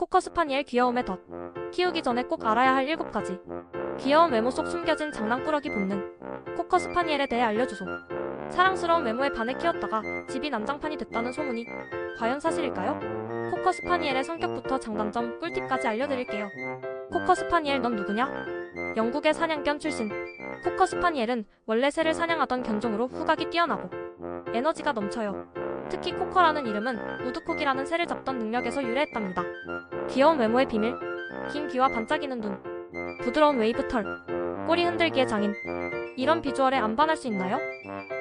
코커 스파니엘 귀여움의 덫. 키우기 전에 꼭 알아야 할 7가지. 귀여운 외모 속 숨겨진 장난꾸러기 본능. 코커 스파니엘에 대해 알려주소. 사랑스러운 외모에 반해 키웠다가 집이 난장판이 됐다는 소문이 과연 사실일까요? 코커 스파니엘의 성격부터 장단점, 꿀팁까지 알려드릴게요. 코커 스파니엘 넌 누구냐? 영국의 사냥견 출신. 코커 스파니엘은 원래 새를 사냥하던 견종으로 후각이 뛰어나고 에너지가 넘쳐요. 특히 코커라는 이름은 우드콕이라는 새를 잡던 능력에서 유래했답니다. 귀여운 외모의 비밀, 긴 귀와 반짝이는 눈, 부드러운 웨이브 털, 꼬리 흔들기의 장인. 이런 비주얼에 안 반할 수 있나요?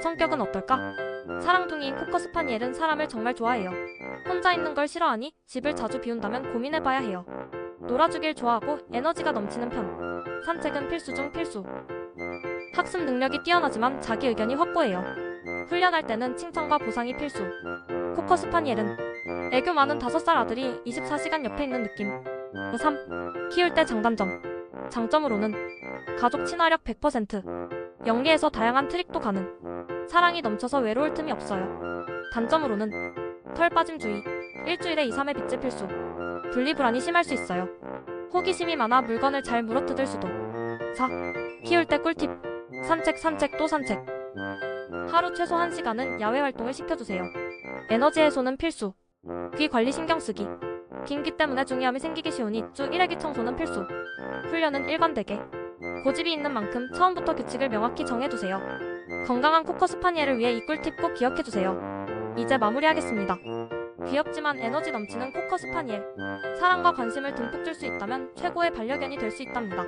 성격은 어떨까? 사랑둥이인 코커 스파니엘은 사람을 정말 좋아해요. 혼자 있는 걸 싫어하니 집을 자주 비운다면 고민해봐야 해요. 놀아주길 좋아하고 에너지가 넘치는 편. 산책은 필수 중 필수. 학습 능력이 뛰어나지만 자기 의견이 확고해요. 훈련할 때는 칭찬과 보상이 필수. 코커스파니엘은 애교 많은 5살 아들이 24시간 옆에 있는 느낌. 3. 키울 때 장단점. 장점으로는 가족 친화력 100%. 영리해서 다양한 트릭도 가능. 사랑이 넘쳐서 외로울 틈이 없어요. 단점으로는 털 빠짐 주의. 일주일에 2, 3회 빗질 필수. 분리불안이 심할 수 있어요. 호기심이 많아 물건을 잘 물어뜯을 수도. 4. 키울 때 꿀팁. 산책, 산책, 또 산책. 하루 최소 1시간은 야외 활동을 시켜주세요. 에너지 해소는 필수. 귀 관리 신경 쓰기. 긴귀 때문에 중이염이 생기기 쉬우니 주 1회기 청소는 필수. 훈련은 일관되게. 고집이 있는 만큼 처음부터 규칙을 명확히 정해두세요. 건강한 코커 스파니엘을 위해 이 꿀팁 꼭 기억해주세요. 이제 마무리하겠습니다. 귀엽지만 에너지 넘치는 코커 스파니엘. 사랑과 관심을 듬뿍 줄 수 있다면 최고의 반려견이 될 수 있답니다.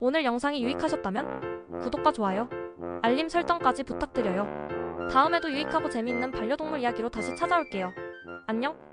오늘 영상이 유익하셨다면 구독과 좋아요, 알림 설정까지 부탁드려요. 다음에도 유익하고 재미있는 반려동물 이야기로 다시 찾아올게요. 안녕!